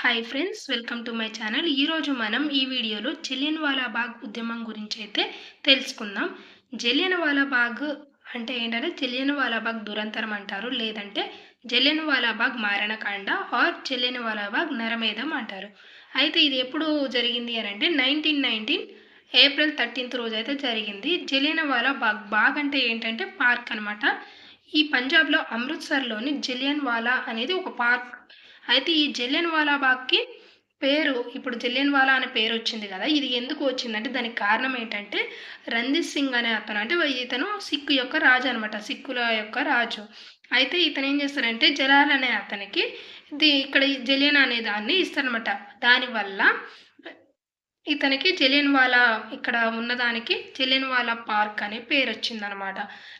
Hi friends welcome to my channel ఈరోజు మనం ఈ వీడియోలో జలియన్వాలా బాగ్ ఉద్యమం గురించి అయితే తెలుసుకుందాం. జలియన్వాలా బాగ్ అంటే ఏంటంటే జలియన్వాలా బాగ్ దురంతరం అంటారు లేదంటే జలియన్వాలా బాగ్ మారణకాండ ఆర్ జలియన్వాలా బాగ్ నరమేధం అంటారు. అయితే ఇది ఎప్పుడు జరిగింది అని అంటే నైన్టీన్ నైన్టీన్ ఏప్రిల్ థర్టీన్త్ రోజు అయితే జరిగింది. జలియన్వాలా బాగ్ బాగ్ అంటే ఏంటంటే పార్క్ అనమాట ఈ పంజాబ్లో అమృత్సర్లోని జలియన్ వాలా అనేది ఒక పార్క్. అయితే ఈ జలియన్ వాలా బాగ్కి పేరు ఇప్పుడు జలియన్ వాలా అనే పేరు వచ్చింది కదా ఇది ఎందుకు వచ్చిందంటే దానికి కారణం ఏంటంటే రంజిత్ సింగ్ అనే అతను అంటే ఇతను సిక్కు యొక్క రాజు అనమాట సిక్కుల యొక్క రాజు. అయితే ఇతను ఏం చేస్తారంటే జలాల్ అనే అతనికి ఇక్కడ జలియన్ అనే దాన్ని ఇస్తారనమాట దానివల్ల ఇతనికి జలియన్ వాలా ఇక్కడ ఉన్నదానికి జలియన్ వాలా పార్క్ అనే పేరు వచ్చిందనమాట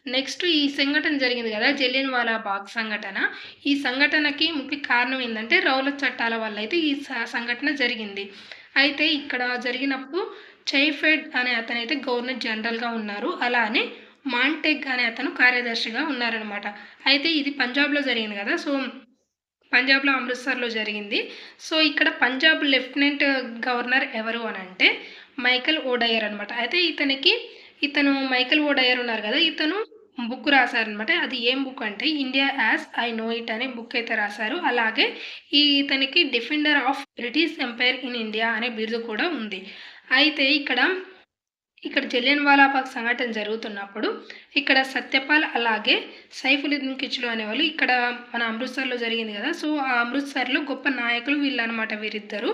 నెక్స్ట్ ఈ సంఘటన జరిగింది కదా జలియన్ వాలా బాగ్ సంఘటన. ఈ సంఘటనకి ముఖ్య కారణం ఏంటంటే రౌలత్ చట్టాల వల్ల అయితే ఈ స- సంఘటన జరిగింది. అయితే ఇక్కడ జరిగినప్పుడు చైఫెడ్ అనే అతను అయితే గవర్నర్ జనరల్గా ఉన్నారు. అలానే మాంటెగ్ అనే అతను కార్యదర్శిగా ఉన్నారనమాట. అయితే ఇది పంజాబ్లో జరిగింది కదా సో పంజాబ్లో అమృత్సర్లో జరిగింది. సో ఇక్కడ పంజాబ్ లెఫ్టినెంట్ గవర్నర్ ఎవరు అని అంటే మైకల్ ఓడయర్ అనమాట అయితే ఇతనికి ఇతను మైకల్ ఓడయర్ ఉన్నారు కదా ఇతను బుక్ రాశారనమాట అది ఏం బుక్ అంటే India as I know it అనే బుక్ అయితే రాశారు. అలాగే ఈ ఇతనికి defender of British empire in India అనే బిరుదు కూడా ఉంది. అయితే ఇక్కడ ఇక్కడ జలియన్ వాలాబాగ్ సంఘటన జరుగుతున్నప్పుడు ఇక్కడ సత్యపాల్ అలాగే సైఫులుద్దీన్ కిచ్లు అనేవాళ్ళు ఇక్కడ మన అమృత్సర్లో జరిగింది కదా. సో ఆ అమృత్సర్లో గొప్ప నాయకులు వీళ్ళు అనమాట వీరిద్దరు.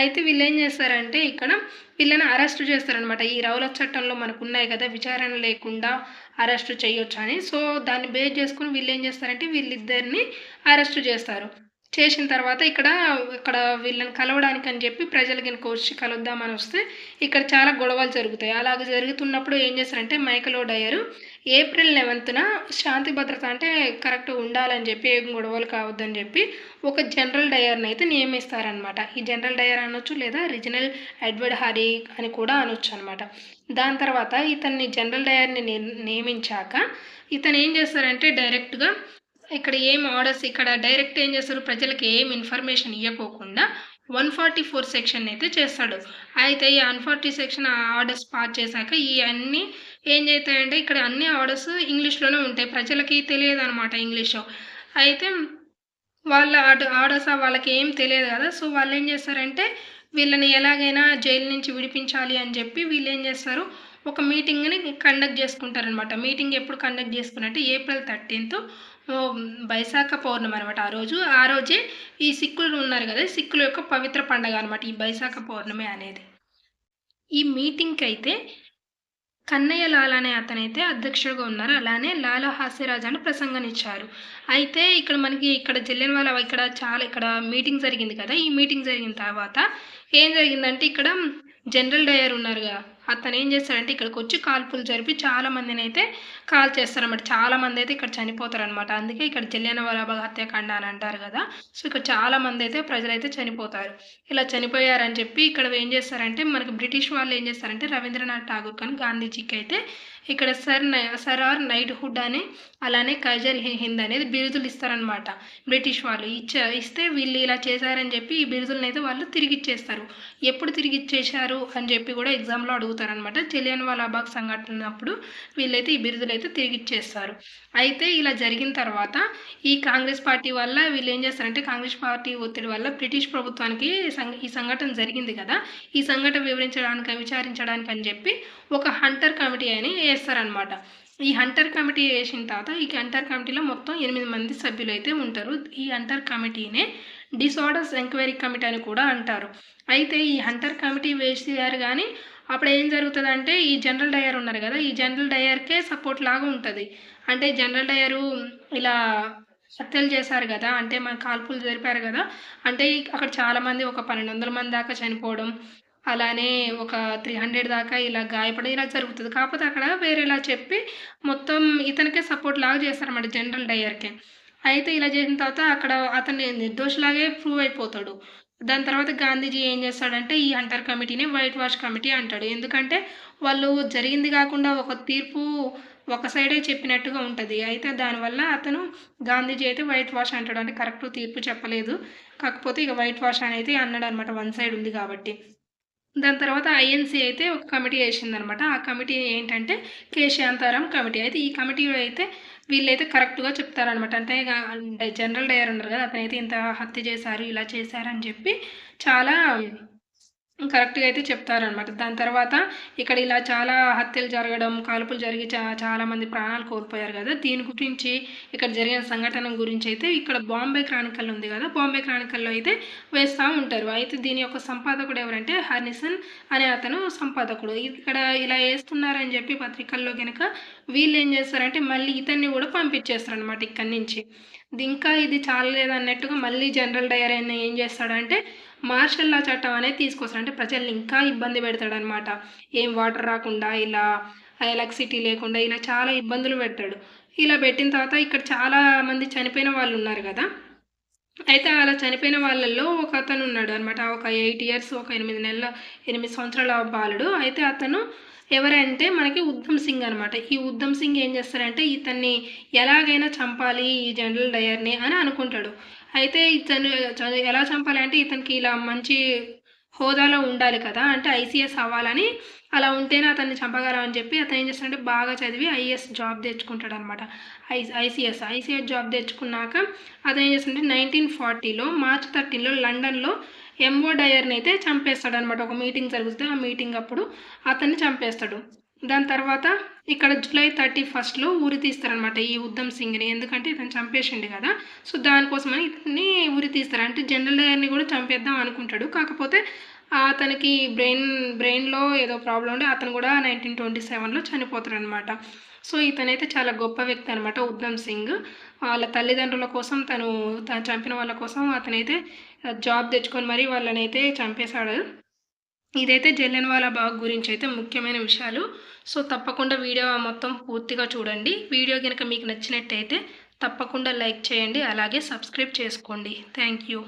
అయితే వీళ్ళు ఏం చేస్తారంటే ఇక్కడ వీళ్ళని అరెస్ట్ చేస్తారనమాట ఈ రౌల చట్టంలో మనకు ఉన్నాయి కదా విచారణ లేకుండా అరెస్ట్ చేయొచ్చు అని సో దాన్ని బేస్ చేసుకుని వీళ్ళు ఏం చేస్తారంటే వీళ్ళిద్దరిని అరెస్ట్ చేస్తారు. చేసిన తర్వాత ఇక్కడ ఇక్కడ వీళ్ళని కలవడానికి అని చెప్పి ప్రజలు కనుక వచ్చి కలుద్దామని వస్తే ఇక్కడ చాలా గొడవలు జరుగుతాయి. అలాగ జరుగుతున్నప్పుడు ఏం చేస్తారంటే మైకల్ డయర్ ఏప్రిల్ లెవెన్త్న శాంతి భద్రత అంటే కరెక్ట్ ఉండాలని చెప్పి ఏం గొడవలు కావద్దని చెప్పి ఒక జనరల్ డయర్ని అయితే నియమిస్తారనమాట ఈ జనరల్ డయర్ అనొచ్చు లేదా రీజనల్ అడ్వర్డ్ హరీ అని కూడా అనొచ్చు అనమాట దాని తర్వాత ఇతన్ని జనరల్ డయర్ని ని- నియమించాక ఇతను ఏం చేస్తారంటే డైరెక్ట్గా ఇక్కడ ఏం ఆర్డర్స్ ఇక్కడ డైరెక్ట్ ఏం చేస్తారు? ప్రజలకు ఏం ఇన్ఫర్మేషన్ ఇవ్వకోకుండా వన్ ఫార్టీ ఫోర్ సెక్షన్ అయితే చేస్తాడు. అయితే ఈ one forty section orders pass చేశాక ఈ అన్ని ఏం చేస్తాయంటే ఇక్కడ అన్ని ఆర్డర్స్ ఇంగ్లీష్లోనే ఉంటాయి. ప్రజలకి తెలియదు అనమాట ఇంగ్లీషు. అయితే వాళ్ళ ఆర్డర్స్ వాళ్ళకి ఏం తెలియదు కదా. సో వాళ్ళు ఏం చేస్తారంటే వీళ్ళని ఎలాగైనా జైలు నుంచి విడిపించాలి అని చెప్పి వీళ్ళు ఏం చేస్తారు? ఒక మీటింగ్ని కండక్ట్ చేసుకుంటారనమాట మీటింగ్ ఎప్పుడు కండక్ట్ చేసుకున్నట్టు? ఏప్రిల్ థర్టీన్త్ బైశాఖ పౌర్ణమి అనమాట ఆ రోజు. ఆ రోజే ఈ సిక్కులు ఉన్నారు కదా సిక్కుల యొక్క పవిత్ర పండగ అనమాట ఈ బైశాఖ పౌర్ణమి అనేది. ఈ మీటింగ్కి అయితే కన్నయ్య లాల్ అనే అతనైతే అధ్యక్షుడిగా ఉన్నారు. అలానే లాలా హాస్యరాజు అని ప్రసంగనిచ్చారు అయితే ఇక్కడ మనకి ఇక్కడ జలియన్ వాళ్ళ ఇక్కడ చాలా ఇక్కడ మీటింగ్ జరిగింది కదా ఈ మీటింగ్ జరిగిన తర్వాత ఏం జరిగిందంటే ఇక్కడ జనరల్ డయర్ ఉన్నారుగా అతను ఏం చేస్తాడంటే ఇక్కడికి వచ్చి కాల్పులు జరిపి చాలా మందిని అయితే కాల్ చేస్తారనమాట చాలా మంది అయితే ఇక్కడ చనిపోతారనమాట అందుకే ఇక్కడ జలియన్ వాలాబాగ్ హత్యాకాండ అని అంటారు కదా. సో ఇక్కడ చాలా మంది అయితే ప్రజలైతే చనిపోతారు. ఇలా చనిపోయారని చెప్పి ఇక్కడ ఏం చేస్తారంటే మనకి బ్రిటిష్ వాళ్ళు ఏం చేస్తారంటే రవీంద్రనాథ్ ఠాగూర్ కానీ గాంధీజీకి అయితే ఇక్కడ సర్ నై- సర్ ఆర్ నైట్హుడ్ అని అలానే కైజర్ హింద్ అనేది బిరుదులు ఇస్తారనమాట బ్రిటిష్ వాళ్ళు ఇచ్చ ఇస్తే వీళ్ళు ఇలా చేశారని చెప్పి ఈ బిరుదులను అయితే వాళ్ళు తిరిగి ఇచ్చేస్తారు ఎప్పుడు తిరిగి ఇచ్చేశారు అని చెప్పి కూడా ఎగ్జామ్లో అడుగుతారనమాట జలియన్ వాలాబాగ్ సంఘటన అప్పుడు వీళ్ళైతే ఈ బిరుదులు అయితే తిరిగి ఇచ్చేస్తారు అయితే ఇలా జరిగిన తర్వాత ఈ కాంగ్రెస్ పార్టీ వల్ల వీళ్ళు ఏం చేస్తారంటే కాంగ్రెస్ పార్టీ ఒత్తిడి వల్ల బ్రిటిష్ ప్రభుత్వానికి ఈ సంఘటన జరిగింది కదా. ఈ సంఘటన వివరించడానికి విచారించడానికి అని చెప్పి ఒక హంటర్ కమిటీ అని చేస్తారనమాట ఈ హంటర్ కమిటీ వేసిన తర్వాత ఈ హంటర్ కమిటీలో మొత్తం ఎనిమిది మంది సభ్యులు అయితే ఉంటారు. ఈ హంటర్ కమిటీనే డిసార్డర్స్ ఎంక్వైరీ కమిటీ అని కూడా అంటారు. అయితే ఈ హంటర్ కమిటీ వేసారు కానీ అప్పుడు ఏం జరుగుతుందంటే ఈ జనరల్ డయర్ ఉన్నారు కదా ఈ జనరల్ డయర్కే సపోర్ట్ లాగా ఉంటుంది. అంటే జనరల్ డయరు ఇలా హత్యలు చేశారు కదా అంటే మన కాల్పులు జరిపారు కదా అంటే అక్కడ చాలామంది ఒక పన్నెండు వందల మంది దాకా చనిపోవడం అలానే ఒక త్రీ హండ్రెడ్ దాకా ఇలా గాయపడి ఇలా జరుగుతుంది. కాకపోతే అక్కడ వేరేలా చెప్పి మొత్తం ఇతనికే సపోర్ట్ లాగా చేస్తారన్నమాట జనరల్ డయర్కే అయితే ఇలా చేసిన తర్వాత అక్కడ అతన్ని నిర్దోషిలాగే ప్రూవ్ అయిపోతాడు. దాని తర్వాత గాంధీజీ ఏం చేస్తాడంటే ఈ హంటర్ కమిటీని వైట్ వాష్ కమిటీ అంటాడు. ఎందుకంటే వాళ్ళు జరిగింది కాకుండా ఒక తీర్పు ఒక సైడే చెప్పినట్టుగా ఉంటుంది. అయితే దానివల్ల అతను గాంధీజీ అయితే వైట్ వాష్ అంటాడు. అంటే కరెక్ట్ తీర్పు చెప్పలేదు. కాకపోతే ఇక వైట్ వాష్ అనేది అన్నాడు అనమాట వన్ సైడ్ ఉంది కాబట్టి. దాని తర్వాత ఐఎన్సీ అయితే ఒక కమిటీ వేసిందనమాట. ఆ కమిటీ ఏంటంటే కే శాంతారాం కమిటీ. అయితే ఈ కమిటీలో అయితే వీళ్ళైతే కరెక్ట్గా చెప్తారనమాట. అంటే జనరల్ డయర్ ఉన్నారు కదా అతనైతే ఇంత హత్య చేశారు ఇలా చేశారని చెప్పి చాలా కరెక్ట్గా అయితే చెప్తారనమాట దాని తర్వాత ఇక్కడ ఇలా చాలా హత్యలు జరగడం కాల్పులు జరిగి చా చాలామంది ప్రాణాలు కోల్పోయారు కదా. దీని గురించి ఇక్కడ జరిగిన సంఘటన గురించి అయితే ఇక్కడ బాంబే క్రానికల్ ఉంది కదా. బాంబే క్రానికల్లో అయితే వేస్తూ ఉంటారు. అయితే దీని యొక్క సంపాదకుడు ఎవరంటే హర్నిసన్ అనే అతను సంపాదకుడు. ఇక్కడ ఇలా వేస్తున్నారని చెప్పి పత్రికల్లో కనుక వీళ్ళు ఏం చేస్తారంటే మళ్ళీ ఇతన్ని కూడా పంపించేస్తారు అనమాట ఇక్కడి నుంచి. ఇంకా ఇది చాలలేదు అన్నట్టుగా మళ్ళీ జనరల్ డయర్ అయినా ఏం చేస్తాడంటే మార్షల్ లా చట్టం అనేది తీసుకొస్తారు. అంటే ప్రజల్ని ఇంకా ఇబ్బంది పెడతాడు అనమాట ఏం వాటర్ రాకుండా ఇలా ఎలక్ట్రిసిటీ లేకుండా ఇలా చాలా ఇబ్బందులు పెడతాడు. ఇలా పెట్టిన తర్వాత ఇక్కడ చాలా మంది చనిపోయిన వాళ్ళు ఉన్నారు కదా. అయితే అలా చనిపోయిన వాళ్ళల్లో ఒక అతను ఉన్నాడు అనమాట ఒక ఎయిట్ ఇయర్స్ ఒక ఎనిమిది నెలల ఎనిమిది సంవత్సరాల బాలుడు. అయితే అతను ఎవరంటే మనకి ఉద్దమ్ సింగ్ అనమాట ఈ ఉద్దమ్ సింగ్ ఏం చేస్తారంటే ఇతన్ని ఎలాగైనా చంపాలి ఈ జనరల్ డయర్ని అని అనుకుంటాడు. అయితే ఇతను ఎలా చంపాలి అంటే ఇతనికి ఇలా మంచి హోదాలో ఉండాలి కదా అంటే ఐసీఎస్ అవ్వాలని అలా ఉంటేనే అతన్ని చంపగలం అని చెప్పి అతను ఏం చేస్తాడంటే బాగా చదివి ఐఏఎస్ జాబ్ తెచ్చుకుంటాడు అనమాట ఐ ఐసీఎస్ ఐసీఎస్ జాబ్ తెచ్చుకున్నాక అతను ఏం చేస్తాడంటే నైన్టీన్ ఫార్టీలో మార్చ్ థర్టీన్లో లండన్లో ఎంఓ డయర్ని అయితే చంపేస్తాడు అనమాట ఒక మీటింగ్ జరుగుతుంది. ఆ మీటింగ్ అప్పుడు అతన్ని చంపేస్తాడు. దాని తర్వాత ఇక్కడ జూలై థర్టీ ఫస్ట్లో ఉరి తీస్తారనమాట ఈ ఉద్దమ్ సింగ్ని. ఎందుకంటే ఇతను చంపేసిండు కదా. సో దానికోసమని ఇతన్ని ఉరి తీస్తారు. అంటే జనరల్ డయర్ని కూడా చంపేద్దాం అనుకుంటాడు. కాకపోతే అతనికి బ్రెయిన్ బ్రెయిన్లో ఏదో ప్రాబ్లం ఉండి అతను కూడా నైన్టీన్ ట్వంటీ సెవెన్లో చనిపోతాడు అనమాట సో ఇతనైతే చాలా గొప్ప వ్యక్తి అనమాట ఉద్దమ్ సింగ్. వాళ్ళ తల్లిదండ్రుల కోసం తను తను చంపిన వాళ్ళ కోసం అతనైతే జాబ్ తెచ్చుకొని మరీ వాళ్ళనైతే చంపేశాడు. ఇదైతే జలియన్ వాలా బాగ్ గురించి అయితే ముఖ్యమైన విషయాలు. సో తప్పకుండా వీడియో మొత్తం పూర్తిగా చూడండి. వీడియో కనుక మీకు నచ్చినట్టయితే తప్పకుండా లైక్ చేయండి. అలాగే సబ్స్క్రైబ్ చేసుకోండి. Thank you.